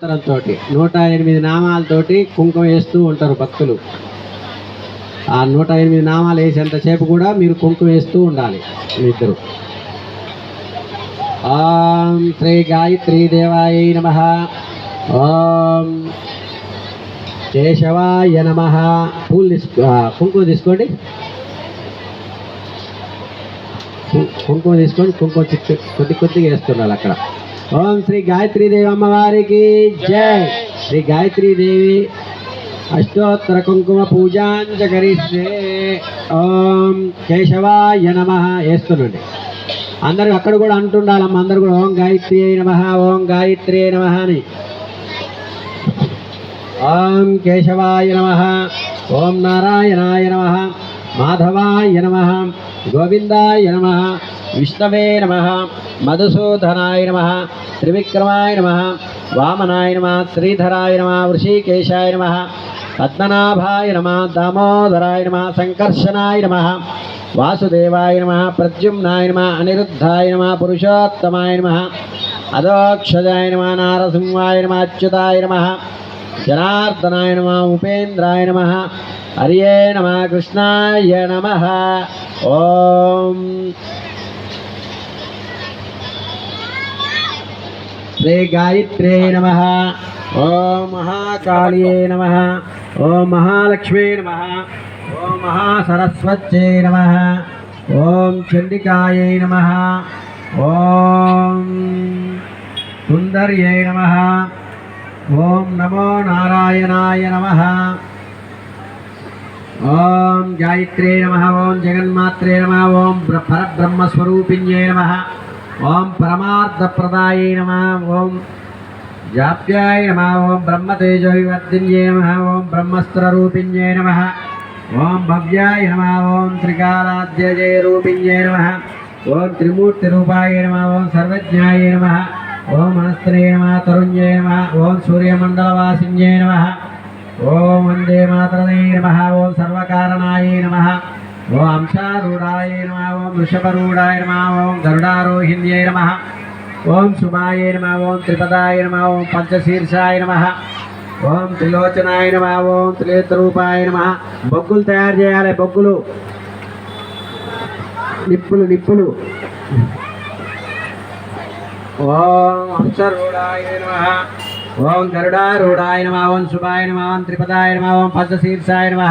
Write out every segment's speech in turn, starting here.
తోటి నూట ఎనిమిది నామాలతోటి కుంకుమ వేస్తూ ఉంటారు భక్తులు. ఆ నూట ఎనిమిది నామాలు వేసేంతసేపు కూడా మీరు కుంకుమ వేస్తూ ఉండాలి మీ ఇద్దరు. ఓం శ్రీ గాయత్రీ దేవాయ నమ. ఓం కేశవాయ నమ. పూలు తీసుకో కుంకుమ తీసుకోండి. కుంకుమ తీసుకొని కుంకుమ కొద్ది కొద్దిగా వేస్తున్నారు అక్కడ. ఓం శ్రీ గాయత్రీ దేవి అమ్మవారికి జై. శ్రీ గాయత్రీ దేవి అష్టోత్తర కుంకుమ పూజాంచ కరిస్తే ఓం కేశవాయ నమ వేస్తుండండి అందరూ అక్కడ కూడా అంటుండాలమ్మ అందరు కూడా ఓం గాయత్రి నమ ఓం గాయత్రి నమ అని. ఓం కేశవాయ నమ ఓం నారాయణాయ నమ మాధవాయ నమ గోవిందాయ నమ విష్ణవే నమ మధుసూదనాయ నమ త్రివిక్రమాయ నమ వామనాయ నమ శ్రీధరాయ నమ వృషీకేశాయ నమ పద్మనాభాయ నమ దామోదరాయ నమ సంకర్షణాయ నమ వాసుదేవాయ నమ ప్రద్యుమ్నాయ నమ అనిరుద్ధాయ నమ పురుషోత్తమాయ నమ అదోక్షజాయ నమ నారసింహాయ నమ అచ్యుతాయ నమ జనార్దనాయ నమ ఉపేంద్రాయ నమ హరియే నమ కృష్ణాయ నమ. ఓం. శ్రీ గాయత్రే నమ. ఓం మహాకాళియే నమ. ఓం మహాలక్ష్మీ నమ. ఓం మహాసరస్వత్యే నమ. ఓం చండికాయై నమ. ఓం సుందర్యై నమ. ఓం నమో నారాయణాయ నమ ఓం గాయత్రే నమ ఓం జగన్మాత్రే నమ ఓం పరబ్రహ్మస్వరూపిణ్యే నమ ఓం పరమార్థప్రదాయే నమ ఓం జాప్యాయ నమ ఓం బ్రహ్మతేజోవివర్ధిన్యే నమ ఓం బ్రహ్మస్త్రరూపిణ్యే నమ ఓం భవ్యాయ నమ ఓం త్రికాలాద్యజయ రూపిణ్యే నమ ఓం త్రిమూర్తిరూపాయ నమ ఓం సర్వజ్ఞాయ నమ ఓం మనస్త్రే నమ తరుణ్యే నమ ఓం సూర్యమండలవాసిన్యే నమ ఓం వందే మాతరదే నమ ఓం సర్వకారణాయ నమ ఓం అంశారూఢాయ నమ ఓం వృషభరూఢాయ నమ ఓం గరుడారోహిణ్యే నమ ఓం సుమాయ నమ ఓం త్రిపదాయ నమ ఓం పంచశీర్షాయ నమ ఓం త్రిలోచనాయ నమ ఓం త్రినేత్రూపాయ నమ బొగ్గులు తయారు చేయాలి బొగ్గులు నిప్పులు నిప్పులు ఓం హంసరూఢాయ నమ ఓం గరుడారూఢాయ నమ ఓం శుభాయ నమ ఓం త్రిపదాయ నమ ఓం పద్మశీర్షాయ నమ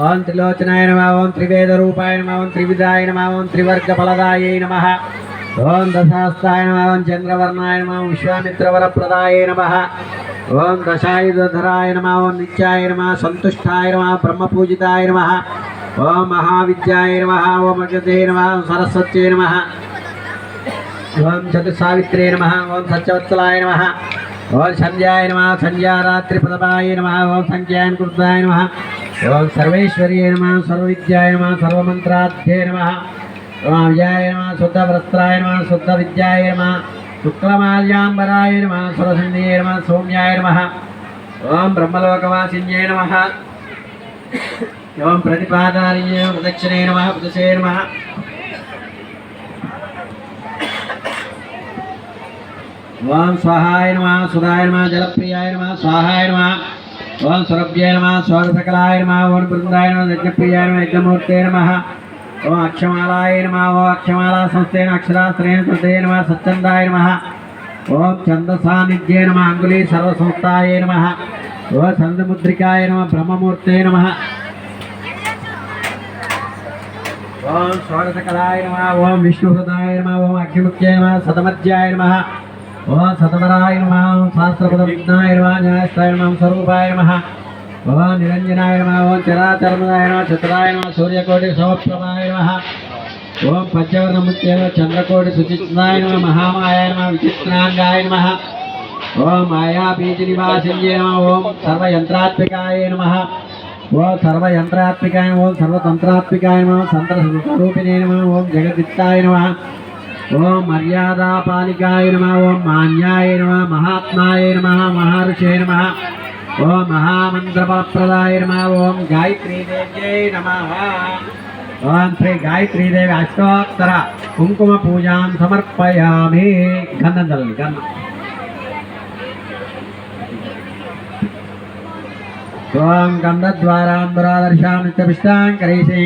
ఓం త్రిలోచనాయ నమ ఓం త్రివేదరూపాయ నమ ఓం త్రివిధాయ నమ ఓం త్రివర్గఫలదాయ నమ ఓం దశాస్తాయ నమ ఓం చంద్రవర్ణాయ నమ ఓం విశ్వామిత్రవరప్రదాయ నమ ఓం దశాయుధరాయ నమ ఓం నిత్యాయ నమ సంతుష్టాయ నమ బ్రహ్మపూజితాయ నమ ఓం మహావిద్యాయ నమ ఓం అగతే నమ ఓం సరస్వత్యై నమ ఓం చతుసావిత్రే నమ ఓం సత్యవత్సలాయ నమ ఓం సంధ్యాయ నమ సంధ్యారాత్రి సంధ్యారాత్రిపదపాయ నమ ఓం సంఖ్యాయన కృతాయ నమ ఓం సర్వేశ్వర్యే నమ సర్వవిద్యాయ నమ సర్వమంత్రాధ్యే నమ ఓం నమ శుద్ధ శుద్ధవస్త్రాయ నమ శుద్ధ విద్యాయ నమ శుక్లమాల్యాంబరాయ నమ సురసంధ్యే నమ సౌమ్యాయ నమ ఓం బ్రహ్మలోకవాసిన్యే నమ ఓం ప్రతిపాదార్య ప్రదక్షిణే నమ పుదశే నమ ఓం స్వాహాయ నమ సుధాయ నమ జలప్రియాయ నమ స్వాహాయ నమ ఓం సురభ్యాయ నమ స్వర్సకలాయ నమ ఓం బృందాయ నమ యజ్ఞప్రియాయ నమ యజ్ఞమూర్తే నమ ఓం అక్షమాలాయ నమ ఓ అక్షమాలా సంస్థేన అక్షరాస్త్రేణ కృతే నమ సచ్చందాయ నమ ఓం ఛందసాన్నిధ్యే నమ అంగుళీ సర్వసంస్థాయ నమ ఓ ఛందముద్రికాయ నమ బ్రహ్మమూర్తే నమ ఓం స్వాగతకలాయ నమ ఓం విష్ణుహృదాయ నమ ఓం అగ్నిముఖ్యాయ నమ సతమధ్యాయ నమ ఓం సతవరాయ నమ ఓం శాస్త్రపద విఘ్నాయ నమ న్యాయస్థాయ నమ స్వరూపాయ నమ ఓం నిరంజనాయ నమ ఓం చరాచరమదాయ నమ చతురాయ నమ సూర్యకోటి సమప్రభాయ నమ ఓం పంచవర్ణముఖ్య చంద్రకోటి సుచిత్నాయ నమ మహామాయ నమ విచిత్రాంగాయ నమ ఓం మాయాబీజ నివాసిన్యే నమ ఓం సర్వయంత్రాత్మికాయ నమ ఓం సర్వయంత్రాత్మికాయ ఓం సర్వతంత్రాత్మికాయ నమ సంత్ర స్వరూపిణే నమ ఓం జగదిత్తాయ నమ ఓం మర్యాదాపాలికాయ నమ ఓం మాన్యాయ నమ మహాత్మాయ నమ మహర్షే నమ ఓం మహామంత్రఫలప్రదాయ నమ ఓం గాయత్రీదేవ్యై నమ. ఓం శ్రీ గాయత్రీదేవి అష్టోత్తర కుంకుమ పూజాం సమర్పయామి. గంధం చల్లండి గంధం ఓం గంధద్వారాంబరాదర్శాం నిత్యపిష్టాంకరేషే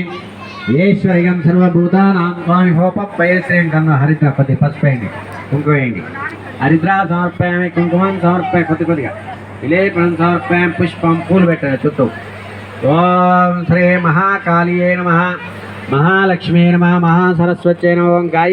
ఈశ్వరియం సర్వభూతానాం. స్వామి హోపప్పయశ్రీం కన్న హరిద్ర కొద్ది పసుపు వేయండి కుంకుమ వేయండి హరిద్ర సమర్పయామి కుంకుమం సమర్పయ కొద్ది కొద్దిగా. విలేపనం సమర్పయం పుష్పం పూలు పెట్టండి చుట్టూ. ఓం శ్రీ మహాకాళీయే నమ. మహాలక్ష్మీ నమ. మహాసరస్వత్యై నమ ఓం గాయ